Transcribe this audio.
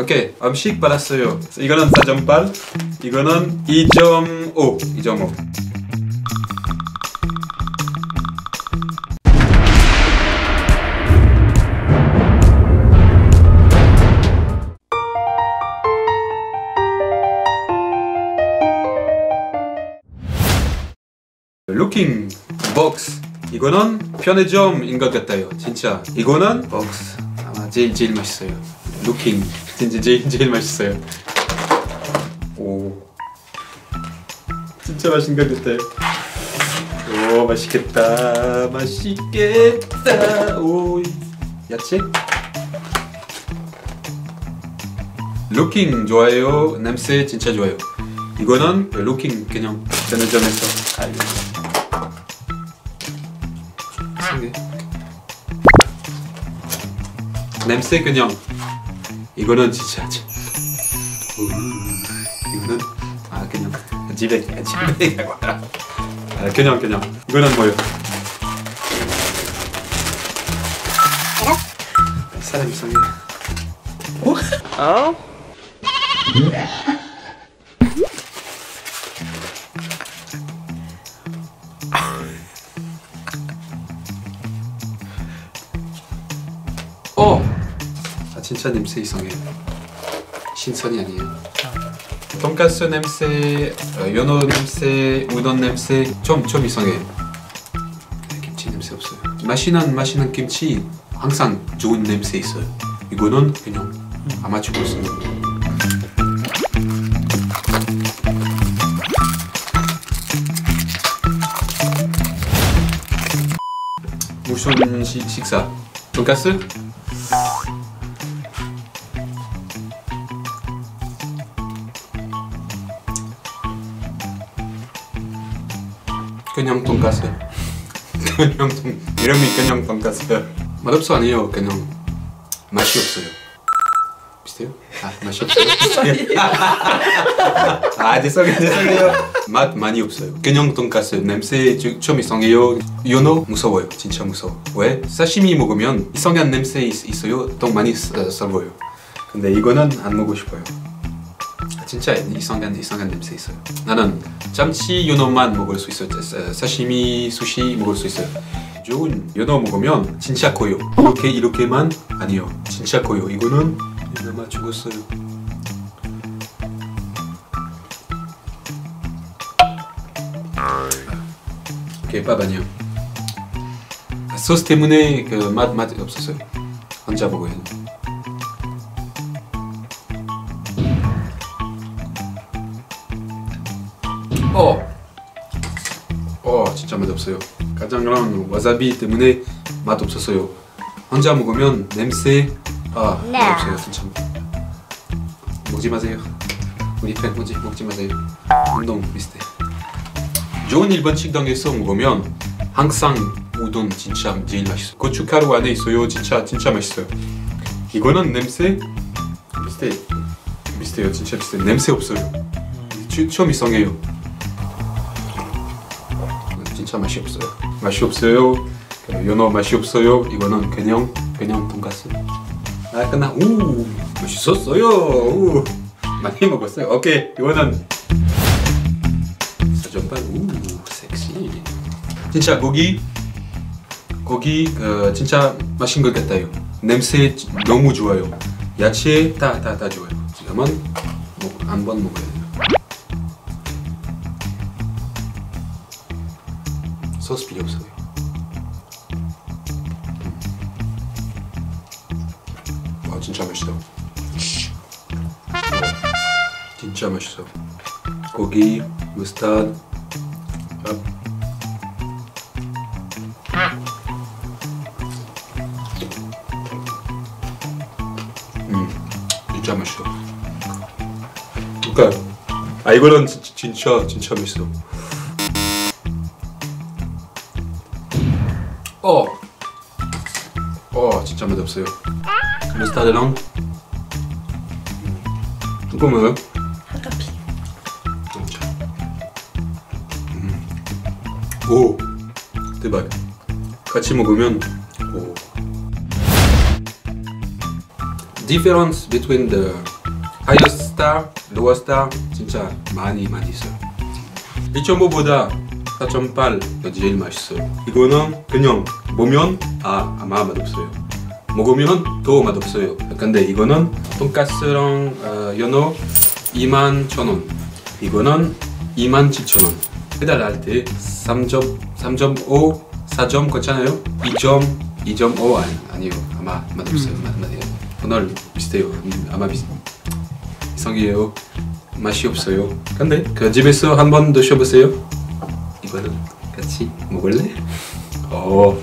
오케이 음식 받았어요. 이거는 4.8 이거는 2.5 2.5 루킹 박스 이거는 편의점인 것 같아요. 진짜. 이거는 박스 아마 제일 제일 맛있어요. 루킹 진짜 제일 제일 맛있어요. 오. 진짜 맛있는 것 같아요. 오 맛있겠다. 맛있겠다. 오. 야채? 루킹 좋아요? 냄새 진짜 좋아요. 이거는 루킹 그냥 편의점에서 알려 이상해. 냄새 그냥 이거는 진짜 진- 우, 이거는 아 그냥 집에 집에 아 그냥 그냥 이거는 뭐요? 사람 이상해. 어! 진짜 냄새 이상해. 신선이 아니에요. 돈가스 냄새, 어, 연어 냄새, 우동 냄새 좀 좀 이상해. 김치 냄새 없어요. 맛있는 맛있는 김치 항상 좋은 냄새 있어요. 이거는 그냥 아마추어 쓰는 거. 무슨 시, 식사? 돈가스? 그냥 돈가스. 그냥 돈 이름이 그냥 돈가스. 맛없어 아니에요. 그냥 맛이 없어요. 비슷해요? 아 맛이 없어요. 아 죄송해요 죄송해요. 맛 많이 없어요. 그냥 돈가스 냄새 좀- 좀 이상해요. 연어 무서워요. 진짜 무서워. 왜? 사시미 먹으면 이상한 냄새 있, 있어요. 더 많이 썰- 썰어요. 근데 이거는 안 먹고 싶어요. 진짜 이상한 이상한 냄새 있어요. 나는 참치 연어만 먹을 수 있어요. 사- 사시미, 수시 먹을 수 있어요. 좋은 연어 먹으면 진짜 커요. 이렇게 이렇게만 아니요. 진짜 커요. 이거는 연어만 죽었어요. 오케이 밥 아니요. 소스 때문에 그 맛 맛 없었어요. 혼자 먹어야 돼. 어. 어, 진짜 맛없어요. 가장랑 와사비 때문에 맛 없었어요. 혼자 먹으면 냄새 아 네. 없어요 진짜. 먹지 마세요. 우리 팬 먹지 먹지 마세요. 운동 비슷해. 좋은 일본 식당에서 먹으면 항상 우동 진짜 제일 맛있어. 고춧가루 안에 있어요. 진짜 진짜 맛있어요. 이거는 냄새 비슷해. 비슷해요. 진짜 비슷해. 냄새 없어요. 주- 좀 이상해요. 진짜 맛이 없어요. 맛이 없어요. 그 연어 맛이 없어요. 이거는 그냥 그냥 돈가스. 아 끝나. 우 맛있었어요. 우 많이 먹었어요. 오케이 이거는 사전반. 우 섹시. 진짜 고기 고기 그 진짜 맛있는 것 같아요. 냄새 너무 좋아요. 야채 다다다 좋아요. 지금은 뭐, 한번 먹어야 돼요. 소스 필요 없어요. 와 진짜 맛있어. 진짜 맛있어. 고기, 무스타드, 밥. 음, 진짜 맛있어. 그러니까 아 이거는 진- 진짜 진짜 맛있어. 어. 어, 진짜 맛없어요. 이거 뭐예요? 아까피. 진짜. 음. 오, 대박. 같이 먹으면 오. difference between the highest star, lower star 진짜 많이 많이 있어요. 2.5보다 4.8가 제일 맛있어요. 이거는 그냥 보면 아 아마 맛없어요. 먹으면 더 맛없어요. 근데 이거는 돈가스랑 어, 연어 2만 천 원. 이거는 2만 7천 원. 배달할 때 3점 3.5 4점 괜찮아요? 2점 2.5 아니 아니요 아마 맛없어요. 맛 맛이에요. 오늘 비슷해요. 음, 아마 비슷. 이상해요. 맛이 없어요. 근데 그 집에서 한번 드셔보세요. 이거는 같이 먹을래? 어